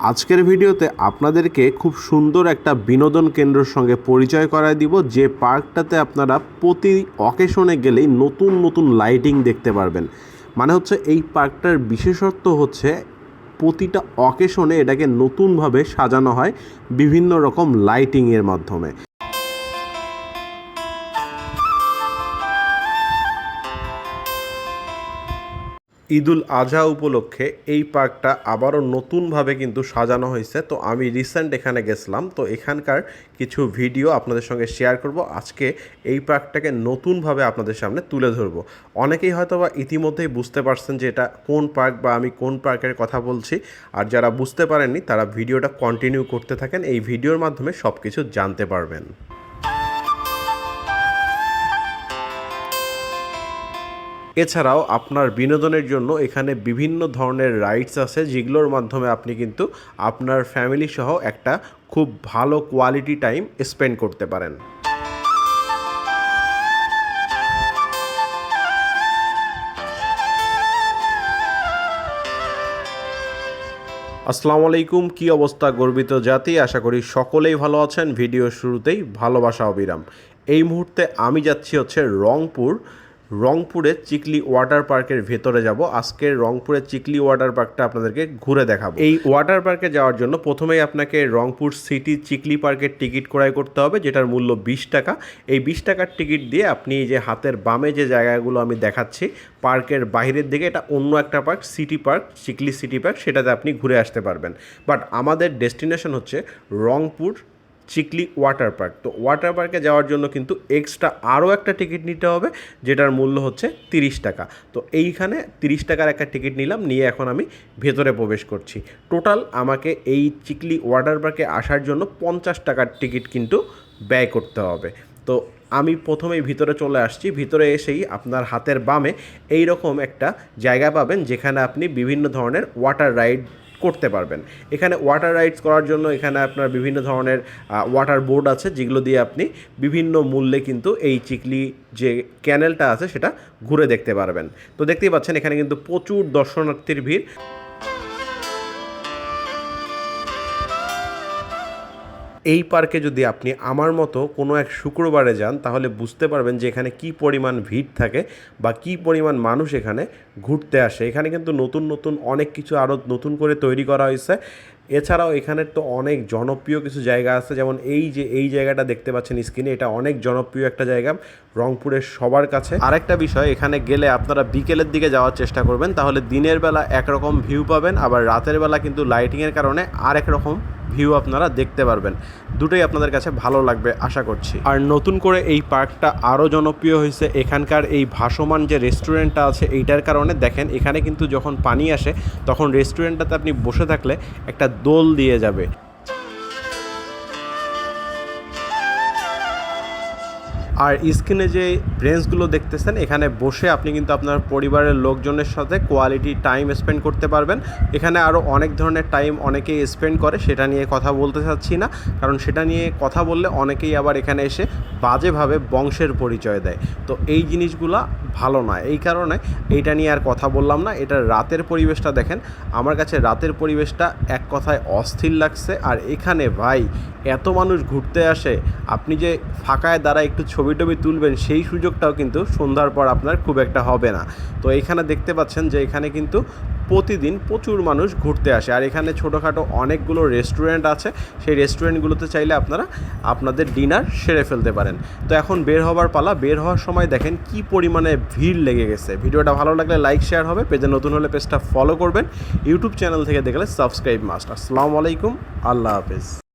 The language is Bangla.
আজকের ভিডিওতে আপনাদেরকে খুব সুন্দর একটা বিনোদন কেন্দ্রের সঙ্গে পরিচয় করায় দিব, যে পার্কটাতে আপনারা প্রতি অকেশনে গেলেই নতুন নতুন লাইটিং দেখতে পারবেন। মানে হচ্ছে এই পার্কটার বিশেষত্ব হচ্ছে প্রতিটা অকেশনে এটাকে নতুনভাবে সাজানো হয় বিভিন্ন রকম লাইটিংয়ের মাধ্যমে। ঈদুল আজহা উপলক্ষে এই পার্কটা আবারও নতুনভাবে কিন্তু সাজানো হয়েছে। তো আমি রিসেন্ট এখানে গেছিলাম, তো এখানকার কিছু ভিডিও আপনাদের সঙ্গে শেয়ার করব। আজকে এই পার্কটাকে নতুনভাবে আপনাদের সামনে তুলে ধরবো। অনেকেই হয়তো বা ইতিমধ্যেই বুঝতে পারছেন যে এটা কোন পার্ক বা আমি কোন পার্কের কথা বলছি। আর যারা বুঝতে পারেননি, তারা ভিডিওটা কন্টিনিউ করতে থাকেন। এই ভিডিওর মাধ্যমে সব কিছু জানতে পারবেন। এছাড়াও আপনার বিনোদনের জন্য এখানে বিভিন্ন ধরনের রাইডস আছে, যেগুলোর মাধ্যমে আপনি কিন্তু আপনার ফ্যামিলি সহ একটা খুব ভালো কোয়ালিটি টাইম স্পেন্ড করতে পারেন। আসসালামু আলাইকুম, কি অবস্থা গর্বিত জাতি? আশা করি সকলেই ভালো আছেন। ভিডিও শুরুতেই ভালোবাসা অবিরাম। এই মুহূর্তে আমি যাচ্ছি হচ্ছে রংপুর। রংপুরে চিকলি ওয়াটার পার্কের ভেতরে যাব। আজকের রংপুরের চিকলি ওয়াটার পার্কটা আপনাদেরকে ঘুরে দেখাবো। এই ওয়াটার পার্কে যাওয়ার জন্য প্রথমেই আপনাকে রংপুর সিটি চিকলি পার্কের টিকিট ক্রয় করতে হবে, যেটার মূল্য বিশ টাকা। এই বিশ টাকার টিকিট দিয়ে আপনি যে হাতের বামে যে জায়গাগুলো আমি দেখাচ্ছি, পার্কের বাইরের দিকে এটা অন্য একটা park, city park, Chikli city park, সেটাতে আপনি ঘুরে আসতে পারবেন। বাট আমাদের ডেস্টিনেশন হচ্ছে রংপুর চিকলি ওয়াটার পার্ক। তো ওয়াটার পার্কে যাওয়ার জন্য কিন্তু এক্সট্রা আরও একটা টিকিট নিতে হবে, যেটার মূল্য হচ্ছে তিরিশ টাকা। তো এইখানে তিরিশ টাকার একটা টিকিট নিলাম, নিয়ে এখন আমি ভেতরে প্রবেশ করছি। টোটাল আমাকে এই চিকলি ওয়াটার পার্কে আসার জন্য পঞ্চাশ টাকার টিকিট কিন্তু ব্যয় করতে হবে। তো আমি প্রথমেই ভিতরে চলে আসছি, ভিতরে এসেই আপনার হাতের বামে এই রকম একটা জায়গা পাবেন, যেখানে আপনি বিভিন্ন ধরনের ওয়াটার রাইড করতে পারবেন। এখানে ওয়াটার রাইডস করার জন্য এখানে আপনার বিভিন্ন ধরনের ওয়াটার বোর্ড আছে, যেগুলো দিয়ে আপনি বিভিন্ন মূল্যে কিন্তু এই চিকলি যে ক্যানেলটা আছে সেটা ঘুরে দেখতে পারবেন। তো দেখতেই পাচ্ছেন, এখানে কিন্তু প্রচুর দর্শনার্থীর ভিড়। এই পার্কে যদি আপনি আমার মতো কোনো এক শুক্রবারে যান, তাহলে বুঝতে পারবেন যে এখানে কি পরিমাণ ভিড় থাকে বা কি পরিমাণ মানুষ এখানে ঘুরতে আসে। এখানে কিন্তু নতুন নতুন অনেক কিছু আরও নতুন করে তৈরি করা হয়েছে। এছাড়াও এখানে তো অনেক জনপ্রিয় কিছু জায়গা আছে, যেমন এই যে, এই জায়গাটা দেখতে পাচ্ছেন স্ক্রিনে, এটা অনেক জনপ্রিয় একটা জায়গা রংপুরের সবার কাছে। আরেকটা বিষয়, এখানে গেলে আপনারা বিকেলের দিকে যাওয়ার চেষ্টা করবেন, তাহলে দিনের বেলা একরকম ভিউ পাবেন, আবার রাতের বেলা কিন্তু লাইটিংয়ের কারণে আরেক রকম ভিউ আপনারা দেখতে পারবেন। দুটোই আপনাদের কাছে ভালো লাগবে, আশা করছি। আর নতুন করে এই পার্কটা আরও জনপ্রিয় হয়েছে, এখানকার এই ভাসমান যে রেস্টুরেন্টটা আছে, এইটার কারণে দেখেন, এখানে কিন্তু যখন পানি আসে, তখন রেস্টুরেন্টটাতে আপনি বসে থাকলে একটা দোল দিয়ে যাবে। আর স্ক্রিনে যে ব্রেঞ্চগুলো দেখতেছেন, এখানে বসে আপনি কিন্তু আপনার পরিবারের লোকজনের সাথে কোয়ালিটি টাইম স্পেন্ড করতে পারবেন। এখানে আরও অনেক ধরনের টাইম অনেকেই স্পেন্ড করে, সেটা নিয়ে কথা বলতে চাচ্ছি না। কারণ সেটা নিয়ে কথা বললে অনেকেই আবার এখানে এসে বাজেভাবে বংশের পরিচয় দেয়। তো এই জিনিসগুলা ভালো নয়। এই কারণে এইটা নিয়ে আর কথা বললাম না। এটা রাতের পরিবেশটা দেখেন। আমার কাছে রাতের পরিবেশটা এক কথায় অস্থির লাগছে। আর এখানে ভাই, এত মানুষ ঘুরতে আসে, আপনি যে ফাঁকায় দ্বারা একটু ছবি টবি তুলবেন, সেই সুযোগটাও কিন্তু সন্ধ্যার পর আপনার খুব একটা হবে না। তো এখানে দেখতে পাচ্ছেন যে এখানে কিন্তু প্রতিদিন প্রচুর মানুষ ঘুরতে আসে। আর এখানে ছোটোখাটো অনেকগুলো রেস্টুরেন্ট আছে। সেই রেস্টুরেন্টগুলোতে চাইলে আপনারা আপনাদের ডিনার সেরে ফেলতে পারেন। তো এখন বের হবার পালা। বের হওয়ার সময় দেখেন কি পরিমাণে ভিড় লেগে গেছে। ভিডিওটা ভালো লাগলে লাইক শেয়ার হবে। পেজে নতুন হলে পেজটা ফলো করবেন। ইউটিউব চ্যানেল থেকে দেখলে সাবস্ক্রাইব মাস্ট আসসালামু আলাইকুম। আল্লাহ হাফেজ।